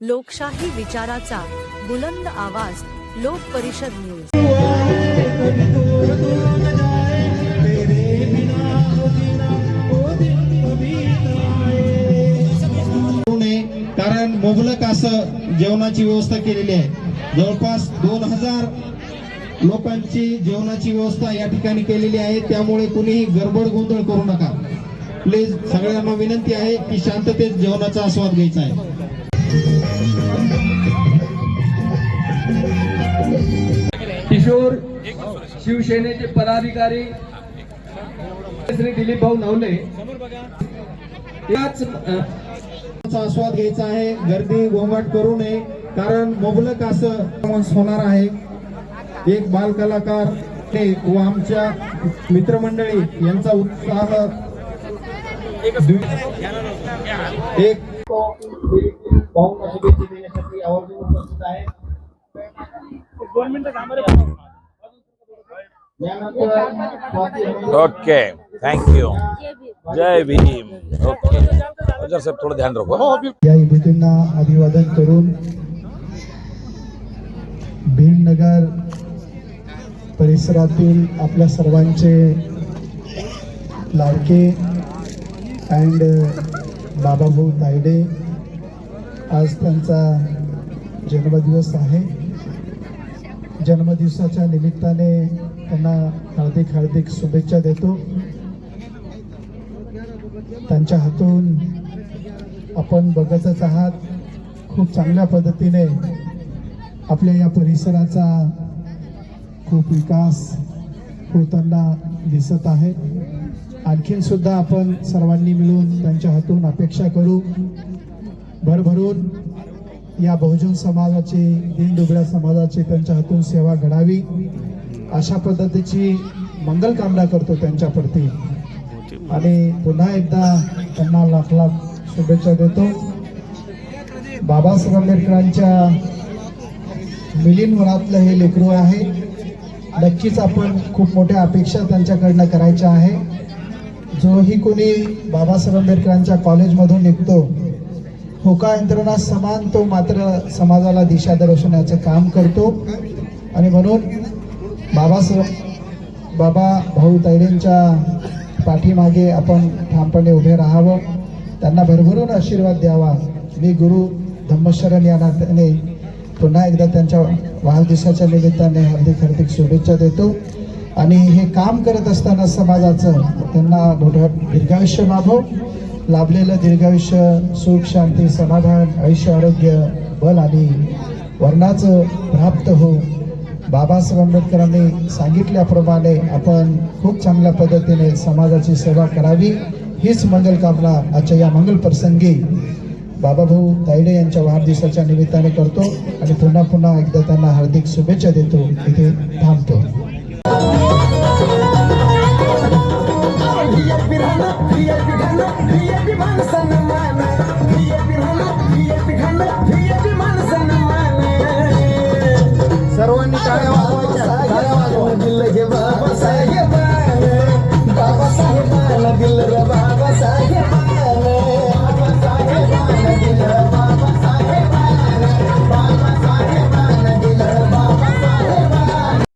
लोकशाही विचाराचा बुलंद आवाज लोक परिषद न्यूज. कारण मुबलक असं जेवणाची व्यवस्था केलेली आहे. जवळपास दोन हजार लोकांची जेवणाची व्यवस्था या ठिकाणी केलेली आहे. त्यामुळे कुणीही गडबड गोंधळ करू नका. प्लीज सगळ्यांना विनंती आहे की शांततेत जेवणाचा आस्वाद घ्यायचा आहे. किशोर शिवसेनेचे पदाधिकारी श्री दिलीप भाऊ नवले. याच आस्वाद घ्यायचा आहे. गर्दी गोंगाट करू नये कारण मुबलक असं होणार आहे. एक बाल कलाकार ते व आमच्या मित्रमंडळी यांचा उत्साह एक पाहून शुभेच्छा देण्यासाठी आवर्जून उपस्थित आहे. यानंतर Swati Hanuman- okay thank you Jai Bhim. Okay. Azhar साहब थोड़ा ध्यान रखो या विभूतींना अभिवादन करून भीमनगर परिसरातील आपल्या सर्वांचे लाडके अँड बाबाभाऊ तायडे आज त्यांचा जन्मदिवस आहे. जन्मदिवसाच्या निमित्ताने त्यांना हार्दिक हार्दिक शुभेच्छा देतो. त्यांच्या हातून आपण बघतच आहात खूप चांगल्या पद्धतीने आपल्या या परिसराचा खूप विकास होताना दिसत आहे. आणखीन सुद्धा आपण सर्वांनी मिळून त्यांच्या हातून अपेक्षा करू. भरभरून या बहुजन समाजाची दीनदुबळ्या समाजाची त्यांच्या हातून सेवा घडावी. अशा पद्धतीची मंगल कामना करतो त्यांच्या प्रती. आणि पुन्हा एकदा त्यांना लाख लाख शुभेच्छा देतो. बाबासाहेब आंबेडकरांच्या मिलिंद हे लेकरू आहे. नक्कीच आपण खूप मोठ्या अपेक्षा त्यांच्याकडनं करायच्या आहे. जोही कोणी बाबासाहेब आंबेडकरांच्या कॉलेजमधून निघतो होका यंत्रणा समान तो मात्र समाजाला दिशा दर्शवण्याचं काम करतो. आणि म्हणून बाबासाहेब बाबा भाऊ तायडेंच्या पाठीमागे आपण ठामपणे उभे राहावं. त्यांना भरभरून आशीर्वाद द्यावा. मी गुरु धम्मशरण या नात्याने पुन्हा एकदा त्यांच्या वाढदिवसाच्या निमित्ताने हार्दिक हार्दिक शुभेच्छा देतो. आणि हे काम करत असताना समाजाचं त्यांना मोठं दीर्घायुष्य लाभो. लाभलेलं दीर्घायुष्य सुख शांती समाधान आयुष्य आरोग्य बल आणि वर्णाचं प्राप्त हो. बाबासाहेब आंबेडकरांनी सांगितल्याप्रमाणे आपण खूप चांगल्या पद्धतीने समाजाची सेवा करावी. हीच मंगल कामना आजच्या या मंगल प्रसंगी बाबाभाऊ तायडे यांच्या वाढदिवसाच्या निमित्ताने करतो आणि पुन्हा पुन्हा एकदा त्यांना हार्दिक शुभेच्छा देतो. इथे थांबतो.